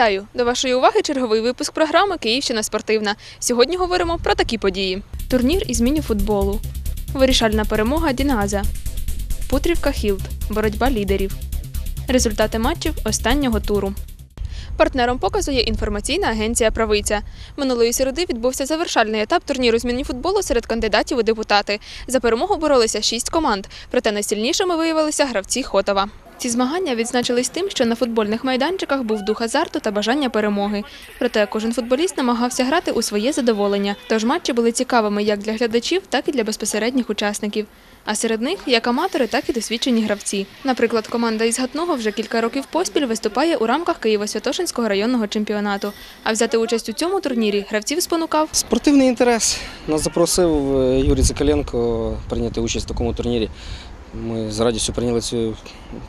Вітаю! До вашої уваги черговий випуск програми Київщина спортивна. Сьогодні говоримо про такі події: турнір із міні-футболу, вирішальна перемога Діназа, Путрівка Хілд, боротьба лідерів, результати матчів останнього туру. Партнером показу є інформаційна агенція Правиця. Минулої середи відбувся завершальний етап турніру з міні-футболу серед кандидатів у депутати. За перемогу боролися шість команд, проте найсильнішими виявилися гравці Хотова. Ці змагання відзначились тим, що на футбольних майданчиках був дух азарту та бажання перемоги. Проте кожен футболіст намагався грати у своє задоволення. Тож матчі були цікавими як для глядачів, так і для безпосередніх учасників. А серед них як аматори, так і досвідчені гравці. Наприклад, команда із Гатного вже кілька років поспіль виступає у рамках Києво-Святошинського районного чемпіонату. А взяти участь у цьому турнірі гравців спонукав Спортивний інтерес. Нас запросив е, Юрій Цикаленко прийняти участь в такому турнірі. Ми з радістю прийняли цю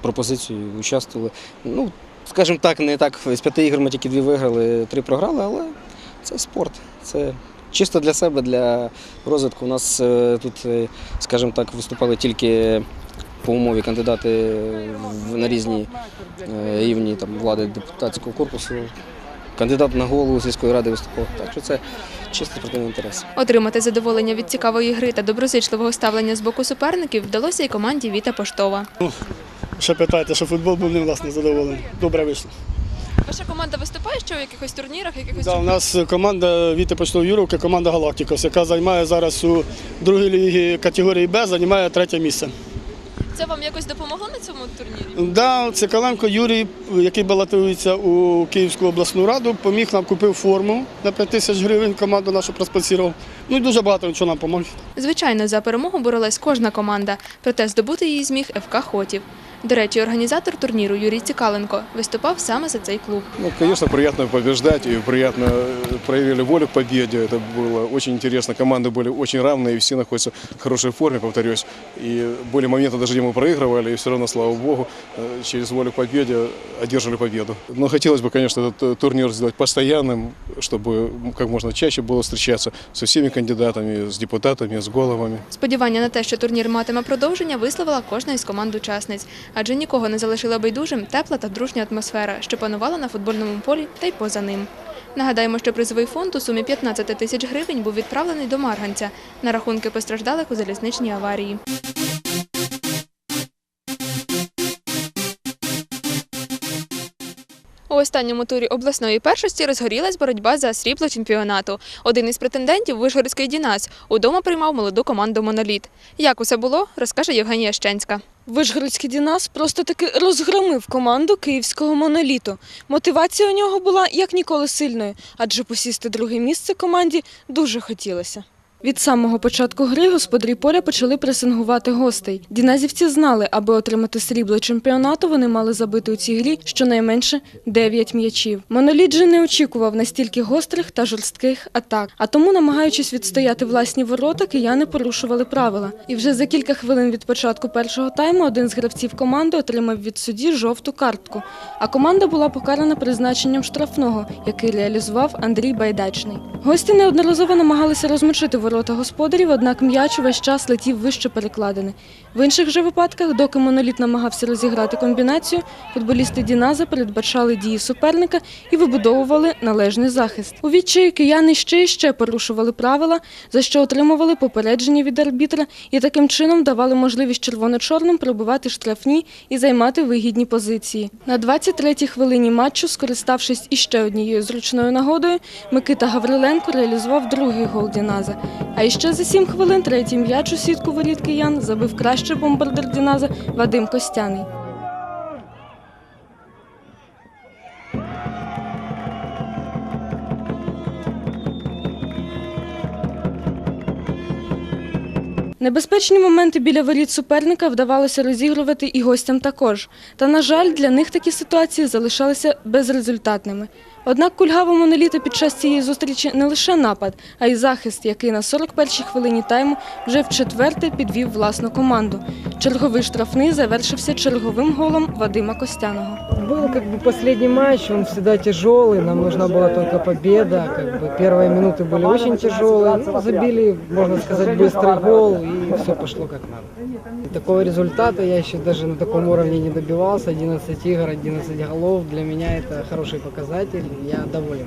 пропозицію, участвували. Ну, скажімо так, не так з п'яти ігор ми тільки дві виграли, три програли, але це спорт. Це чисто для себе, для розвитку. У нас е, тут, е, скажімо так, виступали тільки по умові кандидати на різні е, рівні там, влади депутатського корпусу. Кандидат на голову сільської ради виступав. Так що це чисто спортивний інтерес. отримати задоволення від цікавої гри та доброзичливого ставлення з боку суперників вдалося і команді Віта Поштова. Ну, Ще питаєте, що футбол був не власне задоволений. Добре вийшло. Ваша команда виступає ще у якихось турнірах, якихось Да, у нас команда Віти Почтов Юровки, команда Галактикос, яка займає зараз у другій лігі категорії Б, займає третє місце. Це вам якось допомогло на цьому турнірі? Да, Цикаленко Юрій, який балотується у Київську обласну раду, поміг нам купив форму на 5 тисяч гривень, команду нашу проспонсірував. Ну і дуже багато чого нам допомог. Звичайно, за перемогу боролась кожна команда, проте здобути її зміг ФК Хотів. До речі, організатор турніру Юрій Цікаленко виступав саме за цей клуб. Ну, конечно, приятно побеждать и приятно э, проявили волю к победе. Это было очень интересно. Команды были очень равные, и все находятся в хорошей форме, повторюсь. И были моменты, даже где мы проигрывали, и все равно, слава богу, э, через волю к победе одержали победу. Но хотелось бы, конечно, этот э, турнир сделать постоянным, чтобы как можно чаще было встречаться со всеми кандидатами, с депутатами, с головами. Сподівання на те, що турнір матиме продовження, висловила кожна із команд-учасниць, адже нікого не залишила байдужим тепла та дружня атмосфера, що панувала на футбольному полі та й поза ним. Нагадаємо, що призовий фонд у сумі 15 тисяч гривень був відправлений до Марганця на рахунки постраждалих у залізничній аварії. У останньому турі обласної першості розгорілась боротьба за срібло чемпіонату. Один із претендентів Вишгородський Дінас удома приймав молоду команду Моноліт. Як усе було, розкаже Євгенія Щенська. Вишгородський Дінас просто таки розгромив команду київського моноліту. Мотивація у нього була як ніколи сильною, адже посісти друге місце команді дуже хотілося. Від самого початку гри господарі поля почали пресингувати гостей. Діназівці знали, аби отримати срібло чемпіонату, вони мали забити у цій грі щонайменше 9 м'ячів. Моноліт же не очікував настільки гострих та жорстких атак, а тому, намагаючись відстояти власні ворота, кияни порушували правила. І вже за кілька хвилин від початку першого тайму один з гравців команди отримав від судді жовту картку. А команда була покарана призначенням штрафного, який реалізував Андрій Байдачний. Гості неодноразово намагалися розмочити ворота господарів, однак м'яч увесь час летів вище перекладини. В інших же випадках, доки моноліт намагався розіграти комбінацію, футболісти Діназа передбачали дії суперника і вибудовували належний захист. У відчаї кияни ще і ще порушували правила, за що отримували попередження від арбітра і таким чином давали можливість червоно-чорним пробивати штрафні і займати вигідні позиції. На 23-й хвилині матчу, скориставшись іще однією зручною нагодою, Микита Гавриленко реалізував другий гол Діназа. А іще за сім хвилин третій м'яч у сітку воріт киян забив кращий бомбардир Діназа Вадим Костяний. Небезпечні моменти біля воріт суперника вдавалося розігрувати і гостям також. Та, на жаль, для них такі ситуації залишалися безрезультатними. Однак кульгаво моноліта під час цієї зустрічі не лише напад, а й захист, який на 41-й хвилині тайму вже вчетверте підвів власну команду. Черговий штрафний завершився черговим голом Вадима Костяного Был как бы последний матч, он всегда тяжелый, нам нужна была только победа. Как бы первые минуты были очень тяжелые, но забили, можно сказать, быстрый гол и все пошло как надо. И такого результата я еще даже на таком уровне не добивался. 11 игр, 11 голов. Для меня это хороший показатель, я доволен.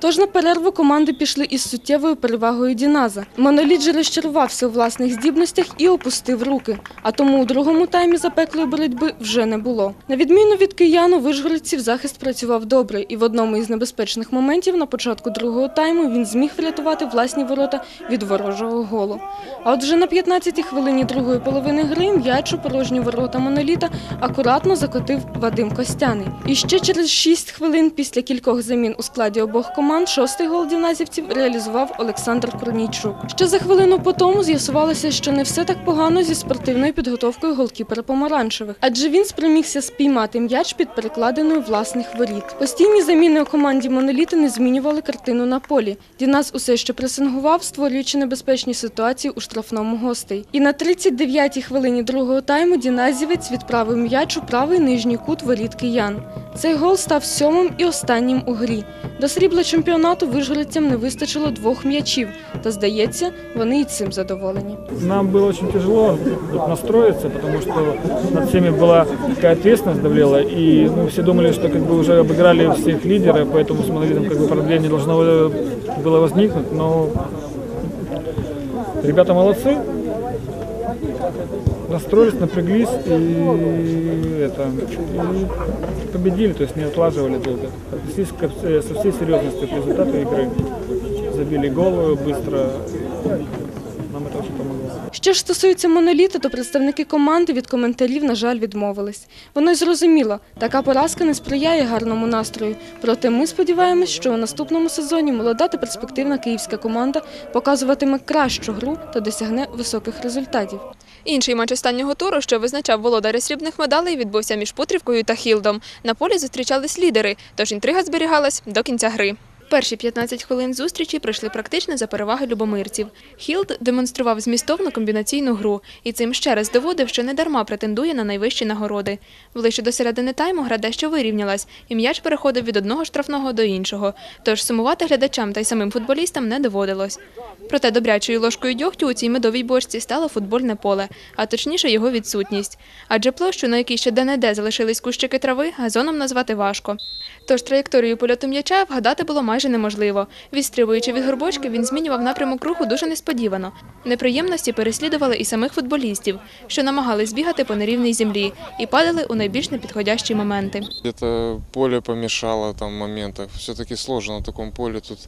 Тож на перерву команди пішли із суттєвою перевагою Діназа. Моноліт же розчарувався у власних здібностях і опустив руки. А тому у другому таймі запеклої боротьби вже не було. На відміну від кияну, вишгородців захист працював добре, і в одному із небезпечних моментів на початку другого тайму він зміг врятувати власні ворота від ворожого голу. А от вже на 15-й хвилині другої половини гри м'яч у порожні ворота моноліта акуратно закотив Вадим Костяний. І ще через 6 хвилин після кількох замін у складі обох команд шостий гол діназівців реалізував Олександр Корнійчук. Ще за хвилину по тому з'ясувалося, що не все так погано зі спортивною підготовкою голкіпера помаранчевих, адже він спромігся спіймати м'яч під перекладиною власних воріт. Постійні заміни у команді моноліти не змінювали картину на полі. Дінас усе ще пресингував, створюючи небезпечні ситуації у штрафному гостей. І на 39-й хвилині другого тайму діназівець відправив м'яч у правий нижній кут воріт киян. Цей гол став сьомим і останнім у грі. До срібла чемпіонату вишгородцям не вистачило двох м'ячів, та здається, вони і цим задоволені. Нам было очень тяжело тут настроиться, потому что над всеми была такая ответственность давлела, и мы все думали, что как бы уже обыграли всех лидеров, поэтому с монолитом как бы проблем не должно э, было возникнуть, но ребята молодцы, настроились, напряглись и это и победили, то есть не отлаживали долго. Отнеслись ко всей- со всей серьезностью к результату игры. Забили голову быстро. Нам это очень помогло. Що ж стосується моноліта, то представники команди від коментарів, на жаль, відмовились. Воно й зрозуміло, така поразка не сприяє гарному настрою. Проте ми сподіваємось, що у наступному сезоні молода та перспективна київська команда показуватиме кращу гру та досягне високих результатів. Інший матч останнього туру, що визначав володаря срібних медалей, відбувся між Путрівкою та Хілдом. На полі зустрічались лідери, тож інтрига зберігалась до кінця гри. Перші 15 хвилин зустрічі пройшли практично за переваги любомирців. Хілд демонстрував змістовну комбінаційну гру і цим ще раз доводив, що не дарма претендує на найвищі нагороди. Ближче до середини тайму гра дещо вирівнялась, і м'яч переходив від одного штрафного до іншого. Тож сумувати глядачам та й самим футболістам не доводилось. Проте добрячою ложкою дьогтю у цій медовій бочці стало футбольне поле, а точніше його відсутність. Адже площу, на якій ще де-не-де залишились кущики трави, газоном назвати важко. Тож траєкторію польоту м'яча вгадати було майже неможливо. Відстрибуючи від горбочки, він змінював напрямок руху дуже несподівано. Неприємності переслідували і самих футболістів, що намагались бігати по нерівній землі і падали у найбільш непідходящі моменти. Где-то поле помешало там в моментах. Все-таки сложно на таком поле тут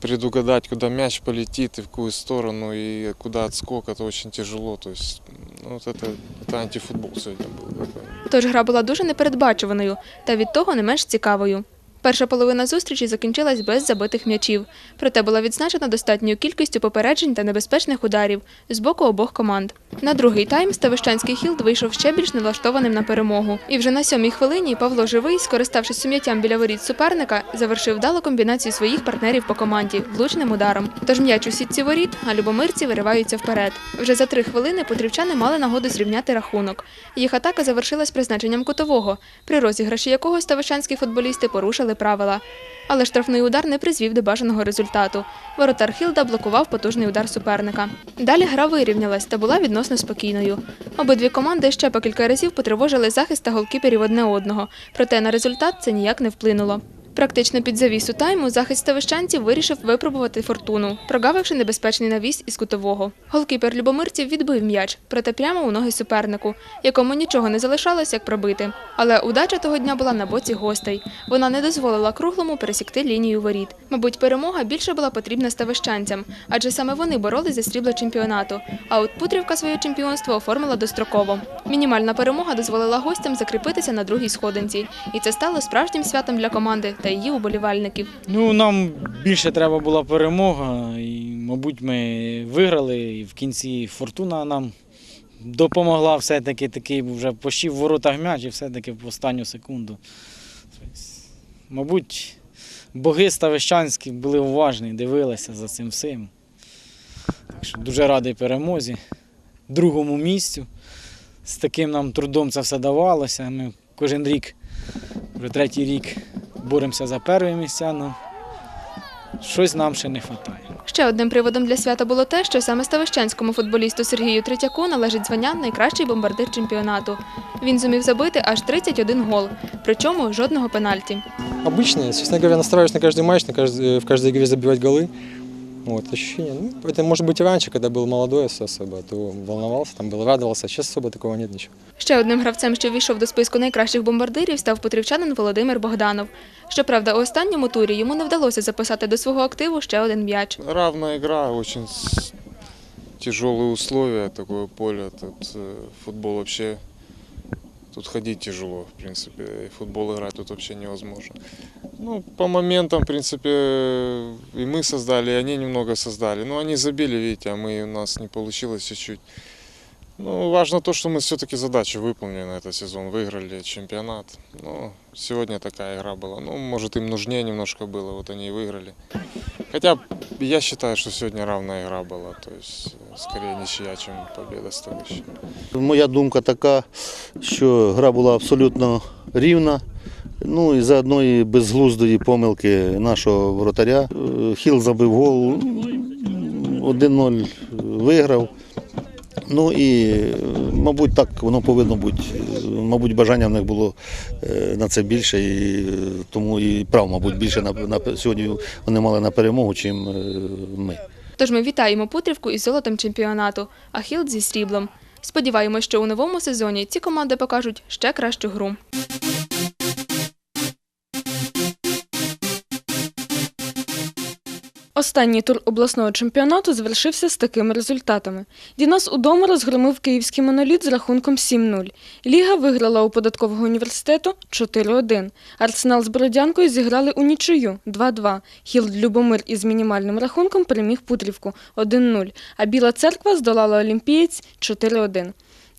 предугадать, куда мяч полетит и в какую сторону, и куда отскок, это очень тяжело. То есть, ну, вот это, это антифутбол сегодня был. такой. Тож гра була дуже непередбачуваною та від того не менш цікавою. Перша половина зустрічі закінчилась без забитих м'ячів, проте була відзначена достатньою кількістю попереджень та небезпечних ударів з боку обох команд. На другий тайм Ставищанський хілд вийшов ще більш налаштованим на перемогу. І вже на сьомій хвилині Павло Живий, скориставшись сум'яттям біля воріт суперника, завершив вдалу комбінацію своїх партнерів по команді влучним ударом. Тож м'яч у сітці воріт, а любомирці вириваються вперед. Вже за три хвилини потрівчани мали нагоду зрівняти рахунок. Їх атака завершилась призначенням кутового, при розіграші якого ставищанські футболісти порушили правила. Але штрафний удар не призвів до бажаного результату. Воротар Хілда блокував потужний удар суперника. Далі гра вирівнялась та була відносно спокійною. Обидві команди ще по кілька разів потривожили захист та голкіперів одне одного, проте на результат це ніяк не вплинуло. Практично під завісу тайму захист ставищанців вирішив випробувати фортуну, прогавивши небезпечний навіс із кутового. Голкіпер любомирців відбив м'яч, проте прямо у ноги супернику, якому нічого не залишалось, як пробити. Але удача того дня була на боці гостей. Вона не дозволила круглому пересікти лінію воріт. Мабуть, перемога більше була потрібна ставищанцям, адже саме вони боролись за срібло чемпіонату. А от Путрівка своє чемпіонство оформила достроково. Мінімальна перемога дозволила гостям закріпитися на другій сходинці, і це стало справжнім святом для команди та її уболівальників. Ну, нам більше треба була перемога, і, мабуть, ми виграли. І в кінці фортуна нам допомогла все-таки такий вже почти в воротах м'яч і все-таки в останню секунду. Тобто, Мабуть, боги ставищанські були уважні, дивилися за цим всім. Так що дуже радий перемозі, другому місцю. З таким нам трудом це все давалося. Ми кожен рік, вже третій рік боремося за перші місця, але щось нам ще не вистачає. Ще одним приводом для свята було те, що саме ставищенському футболісту Сергію Третяку належить звання найкращий бомбардир чемпіонату. Він зумів забити аж 31 гол, причому жодного пенальті. Обычно, честно говоря, настраиваюсь на каждый матч, на каждый, в каждой игре забивать голы. Вот, ощущение. Ну, это может быть и раньше, когда был молодой особо, то волновался, там был, радовался. Сейчас особо такого нет ничего. Ще одним гравцем, що війшов до списку найкращих бомбардирів, став петрівчанин Володимир Богданов. Щоправда, у останньому турі йому не вдалося записати до свого активу ще один м'яч. Равная игра, очень с- тяжелые условия, такое поле. Тут э, футбол вообще, тут ходить тяжело, в принципе. И футбол играть тут вообще невозможно. Ну, по моментам, в принципе, и мы создали, и они немного создали. Ну, они забили, видите, а мы, у нас не получилось чуть-чуть. Ну, важно то, что мы все-таки задачу выполнили на этот сезон, выиграли чемпионат. Ну, сегодня такая игра была. Ну, может, им нужнее немножко было, вот они и выиграли. Хотя я считаю, что сегодня равная игра была, то есть э, скорее ничья, чем победа стоящая. Моя думка така, що гра була абсолютно рівна. Ну і за одної безглуздої помилки нашого воротаря. е, Хіл забив гол, 1-0 виграв. Ну і, мабуть, так воно повинно бути. Мабуть, бажання в них було е, на це більше, і е, тому і прав, мабуть, більше на, на сьогодні вони мали на перемогу, чим ми. Тож ми вітаємо Путрівку із золотом чемпіонату, а Хілд зі сріблом. Сподіваємось, що у новому сезоні ці команди покажуть ще кращу гру. Останній тур обласного чемпіонату завершився з такими результатами. Дінас удома розгромив київський моноліт з рахунком 7-0. Ліга виграла у податкового університету 4-1. Арсенал з Бородянкою зіграли у нічию 2-2. Хілд Любомир із мінімальним рахунком переміг Путрівку 1-0, а Біла церква здолала Олімпієць 4-1.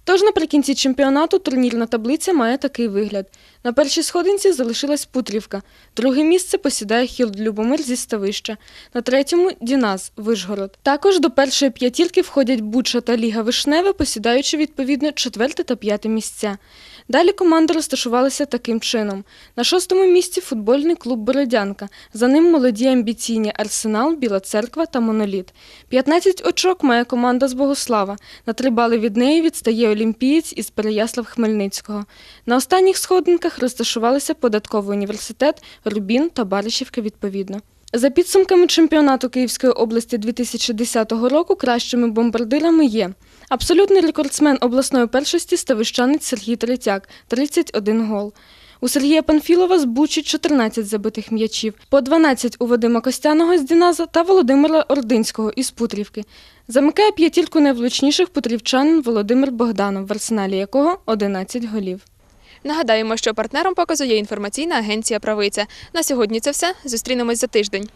Тож наприкінці чемпіонату турнірна таблиця має такий вигляд. На першій сходинці залишилась Путрівка. Друге місце посідає Хілд Любомир зі Ставища. На третьому Діназ Вишгород. Також до першої п'ятірки входять Буча та Ліга Вишневе, посідаючи відповідно четверте та п'яте місця. Далі команди розташувалися таким чином. На шостому місці футбольний клуб Бородянка. За ним молоді амбіційні Арсенал, Біла Церква та Моноліт. 15 очок має команда з Богослава. На три бали від неї відстає Олімпієць із Переяслав Хмельницького. На останніх сходинках розташувалися податковий університет, Рубін та Баришівка відповідно. За підсумками чемпіонату Київської області 2010 року кращими бомбардирами є абсолютний рекордсмен обласної першості ставищанець Сергій Третяк – 31 гол. У Сергія Панфілова з Бучі 14 забитих м'ячів, по 12 у Вадима Костяного з Діназа та Володимира Ординського із Путрівки. Замикає п'ятірку найвлучніших путрівчанин Володимир Богданов, в арсеналі якого 11 голів. Нагадаємо, що партнером показує інформаційна агенція Правиця. На сьогодні це все. Зустрінемось за тиждень.